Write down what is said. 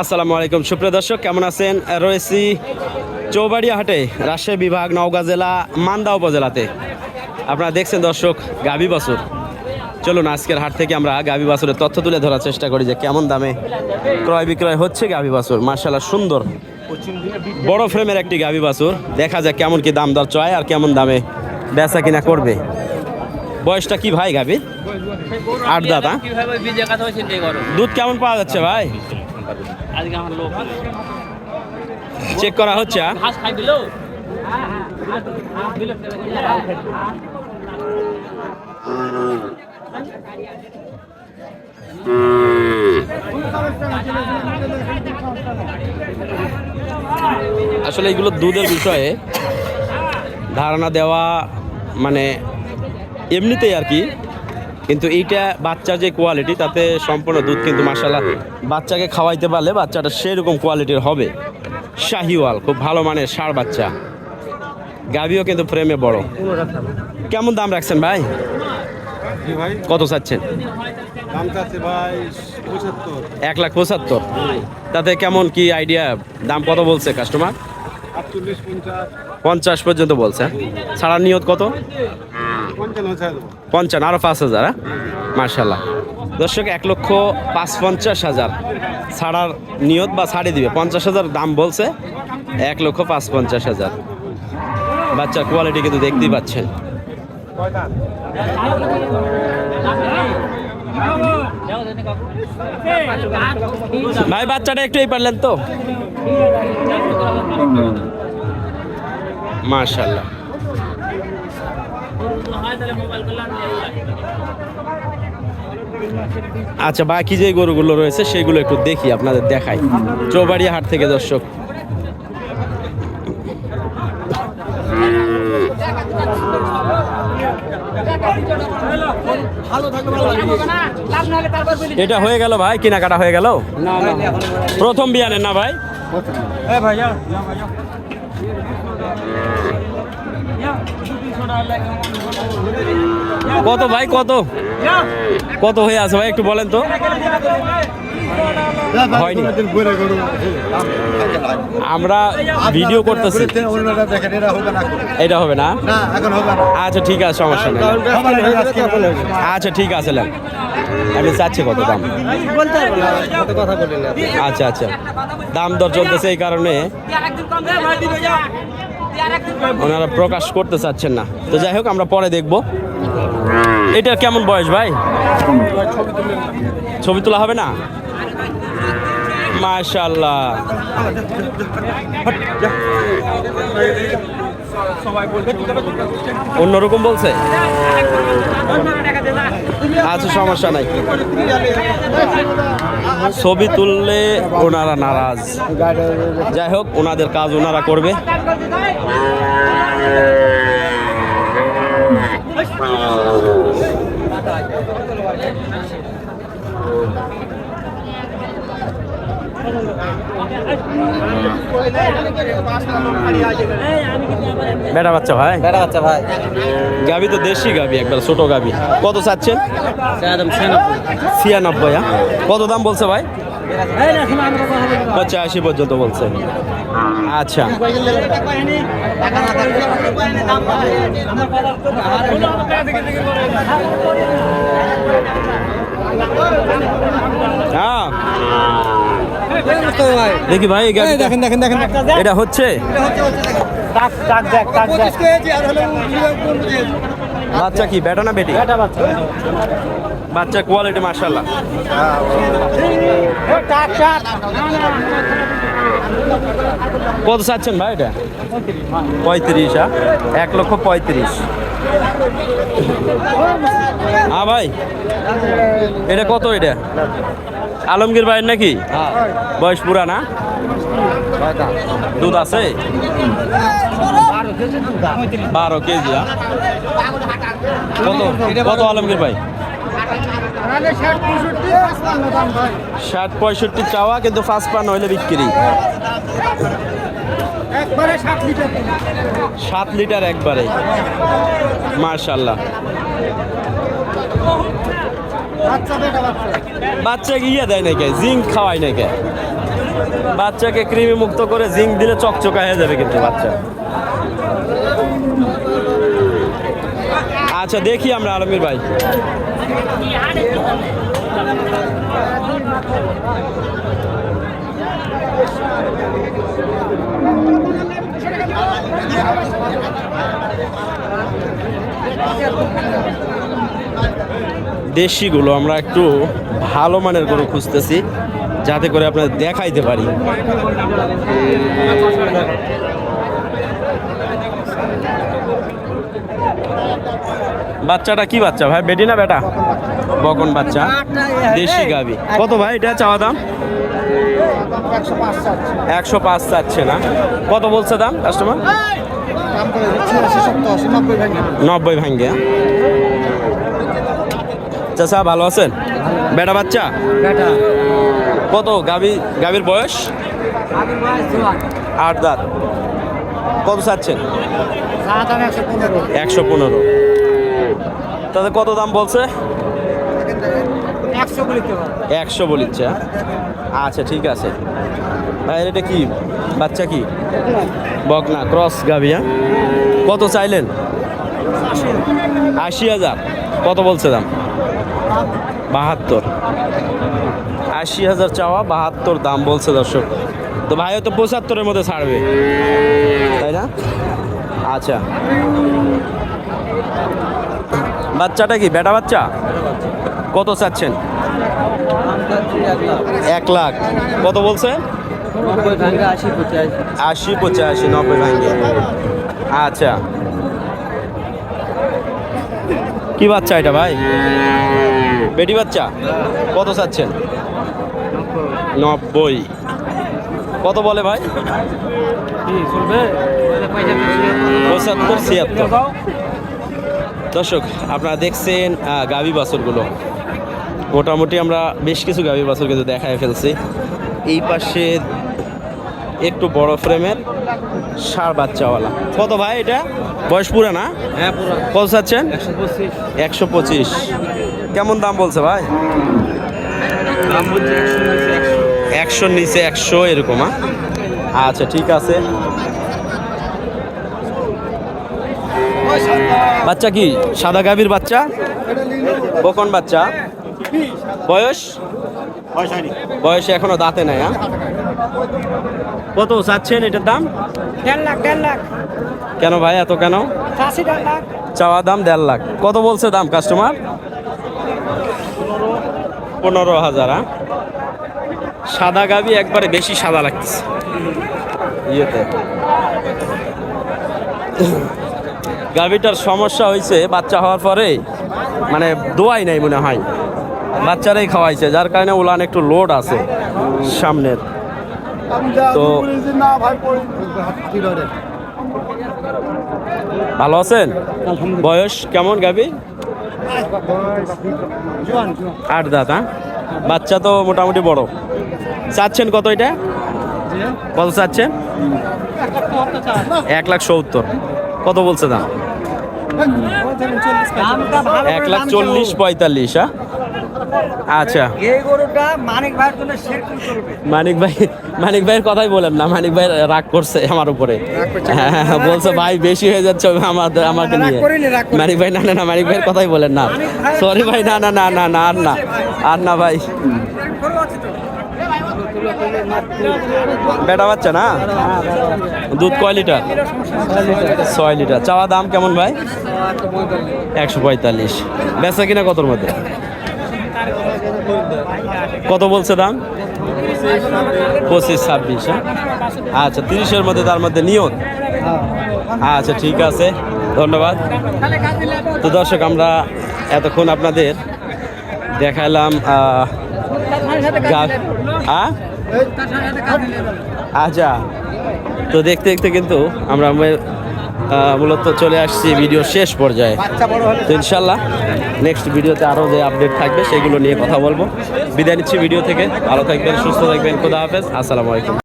আসসালামু আলাইকুম। সুপ্রিয় দর্শক, কেমন আছেন? রয়েছি চৌবাড়িয়া হাটে, রাজশাহী বিভাগ, নওগাঁ জেলা, মান্দা উপজেলাতে। আপনারা দেখছেন দর্শক গাভী বাছুর। চলুন আজকের হাট থেকে আমরা গাভী বাছুরের তথ্য তুলে ধরার চেষ্টা করি যে কেমন দামে ক্রয় বিক্রয় হচ্ছে গাভী বাছুর। মার্শাল্লাহ সুন্দর, বড় ফ্রেমের একটি গাভী বাছুর। দেখা যাক কেমন কি দাম দর চয় আর কেমন দামে বেচা কিনা করবে। বয়সটা কি ভাই গাভীর আট দাঁত হ্যাঁ? দুধ কেমন পাওয়া যাচ্ছে ভাই? চেক করা হচ্ছে হ্যাঁ? আসলে এগুলো দুধের বিষয়ে ধারণা দেওয়া মানে এমনিতেই আর কি। কিন্তু এইটা বাচ্চার যে কোয়ালিটি তাতে সম্পূর্ণ দুধ কিন্তু মাসাল্লাহ বাচ্চাকে খাওয়াইতে পারলে বাচ্চাটা সেরকম কোয়ালিটির হবে। শাহিওয়াল খুব ভালো মানের সার বাচ্চা। গাভিও কিন্তু ফ্রেমে বড়। কেমন দাম রাখছেন ভাই? কত চাচ্ছেন? এক লাখ পঁচাত্তর। তাতে কেমন কি আইডিয়া দাম কত বলছে কাস্টমার পঞ্চাশ। পঞ্চাশ পর্যন্ত বলছে। ছাড়ার নিয়ত কত? পঞ্চান্ন আরও পাঁচ হাজার হ্যাঁ? মার্শাল্লাহ দর্শক, এক লক্ষ পাঁচ পঞ্চাশ হাজার ছাড়ার নিয়ত বা ছাড়ে দিবে। পঞ্চাশ হাজার দাম বলছে, এক লক্ষ পাঁচ পঞ্চাশ হাজার। বাচ্চার কোয়ালিটি কিন্তু দেখতেই পাচ্ছেন। ভাই, বাচ্চাটা একটু এই পারলেন তো? মার্শাল্লাহ আচ্ছা বাকি যে গরুগুলো রয়েছে সেগুলো একটু দেখি আপনাদের দেখাই। চৌবাড়িয়া হাট থেকে দর্শক। এটা হয়ে গেল ভাই? কেনাকাটা হয়ে গেল? প্রথম বিয়ানের না ভাই? কত ভাই, কত? কত হয়ে আছে ভাই, একটু বলেন তো। হয়নি। আমরা ভিডিও করতেছি। এটা হবে না? আচ্ছা ঠিক আছে, সমস্যা নেই। আচ্ছা ঠিক আছে আপনি চাচ্ছে কত দাম? আচ্ছা আচ্ছা। দাম দর চলতেছে এই কারণে। ওনারা প্রকাশ করতে চাচ্ছেন না। তো যাই হোক, আমরা পরে দেখব। এটা কেমন বয়স ভাই? ছবি তোলা হবে না? মাশাল্লাহ অন্যরকম বলছে? আচ্ছা সমস্যা নাই। ছবি তুললে ওনারা নারাজ। যাই হোক ওনাদের কাজ ওনারা করবে। বেটা বাচ্চা ভাই? বেড়া বাচ্চা ভাই। গাবি তো দেশি গাবি একবার ছোট গাবি কত চাচ্ছেন? ছিয়ানব্বই। ছিয়ানব্বই হ্যাঁ? কত দাম বলছে ভাই? পঁচাশি পর্যন্ত বলছে। আচ্ছা হ্যাঁ দেখি ভাই দেখেন দেখেন দেখেন। এটা হচ্ছে বাচ্চা কি বেটা না বেটি? বাচ্চা। কোয়ালিটি মার্শাল্লাহ কত চাচ্ছেন ভাই এটা? পঁয়ত্রিশ হ্যাঁ? এক লক্ষ পঁয়ত্রিশ। হ্যাঁ ভাই এটা কত এটা? আলমগীর ভাইয়ের নাকি? বয়স পুরা না দুধ আছে। বারো কেজি হ্যাঁ? কত? কত আলমগীর ভাই? ষাট পঁয়ষট্টি চাওয়া কিন্তু ফার্স্ট পান হইলে বিক্রি। সাত লিটার একবারে। মার্শাল্লাহ বাচ্চাকে ইয়ে দেয় নাকি? জিঙ্ক খাওয়াই নাকি? বাচ্চাকে কৃমি মুক্ত করে জিঙ্ক দিলে চকচকা হয়ে যাবে কিন্তু বাচ্চা। আচ্ছা দেখি আমরা আলমীর ভাই। দেশিগুলো আমরা একটু ভালো মানের গরু খুঁজতেছি যাতে করে আপনার দেখাইতে পারি। বাচ্চাটা কি বাচ্চা ভাই? বেটি না বেটা? বকন বাচ্চা দেশি গাবি। কত ভাই এটা চাওয়া দাম? একশো পাঁচ চাচ্ছে না। কত বলছে দাম কাস্টমার নব্বই ভাঙ্গে চাচা ভালো আছেন? বেটা বাচ্চা? কত? গাবি গাবির বয়স? আট দাঁত। কত চাচ্ছেন? একশো পনেরো। তাদের কত দাম বলছে? একশো বলিচ্ছে হ্যাঁ? আচ্ছা ঠিক আছে। এটা কি? বাচ্চা কি? বকনা ক্রস গাবি হ্যাঁ? কত চাইলেন? আশি হাজার। কত বলছে দাম? বাহাত্তর। আশি হাজার চাওয়া, বাহাত্তর দাম বলছে দর্শক। তো ভাই হয়তো পঁচাত্তরের মধ্যে ছাড়বে। তাই না? আচ্ছা। বাচ্চাটা কি? বেটা বাচ্চা? কত চাচ্ছেন? এক লাখ। কত বলছে? আশি পঁচাশি, নব্বই ভাঙ্গে। আচ্ছা। কি বাচ্চা এটা ভাই? বেটি বাচ্চা? কত চাচ্ছেন? নব্বই। কত বলে ভাই? পঁচাত্তর ছিয়াত্তর। দর্শক আপনারা দেখছেন গাভী বাছরগুলো। মোটামুটি আমরা বেশ কিছু গাভী বাছর কিন্তু দেখায় ফেলছি। এই পাশে একটু বড় ফ্রেমের সার বাচ্চাওয়ালা। কত ভাই এটা? বয়স পুরা না? হ্যাঁ কত চাচ্ছেন? একশো পঁচিশ। কেমন দাম বলছে ভাই? একশো নিচে একশো একশোর নিচে একশো এরকম হ্যাঁ? আচ্ছা ঠিক আছে। বাচ্চা কি? সাদা গাভীর বাচ্চা? বকন বাচ্চা? বয়স? বয়স এখনও দাঁতে নাই হ্যাঁ? কত চাচ্ছেন এটার দাম? দেড় লাখ দেড় লাখ। কেন ভাই এত কেন? চাওয়া দাম দেড় লাখ। কত বলছে দাম কাস্টমার? পনেরো হাজার হ্যাঁ? সাদা গাবি একবারে বেশি সাদা লাগতেছে। ইয়েতে। গাবিটার সমস্যা হয়েছে বাচ্চা হওয়ার পরে মানে দোয়াই নাই মনে হয়। বাচ্চারাই খাওয়াইছে, যার কারণে উলান একটু লোড আছে সামনের। তো ভালো আছেন? বয়স কেমন গাবি আট দাঁত হ্যাঁ? বাচ্চা তো মোটামুটি বড়। চাচ্ছেন কত এটা? কত চাচ্ছেন? এক লাখ সত্তর। কত বলছে দাম? এক লাখ চল্লিশ পঁয়তাল্লিশ হ্যাঁ? আচ্ছা। এই গরুটা মানিক ভাইয়ের জন্য সেরকম চলবে মানিক ভাই মানিক ভাইয়ের কথাই বলেন না মানিক ভাই রাগ করছে আমার উপরে। হ্যাঁ, হ্যাঁ, হ্যাঁ, বলছে ভাই বেশি হয়ে যাচ্ছে আমাদের আমাকে নিয়ে। মানিক ভাই না না না মানিক ভাইয়ের কথাই বলেন না। সরি ভাই না না না না না আর না আর না ভাই। বেটা বাচ্চা না? দুধ কয় লিটার? ছয় লিটার। চাওয়া দাম কেমন ভাই? একশো পঁয়তাল্লিশ। বেচা কিনা কতর মধ্যে? কত বলছে দাম? পঁচিশ, ছাব্বিশ হ্যাঁ? আচ্ছা তিরিশের মধ্যে তার মধ্যে নিয়ত আচ্ছা ঠিক আছে, ধন্যবাদ। তো দর্শক, আমরা এতক্ষণ আপনাদের দেখালাম আচ্ছা তো দেখতে দেখতে কিন্তু আমরা মূলত চলে আসছি ভিডিও শেষ পর্যায়ে। তো ইনশাল্লাহ নেক্সট ভিডিওতে আরও যে আপডেট থাকবে সেগুলো নিয়ে কথা বলব। বিদায় নিচ্ছি ভিডিও থেকে। ভালো থাকবেন সুস্থ থাকবেন খোদা হাফেজ। আসসালামু আলাইকুম।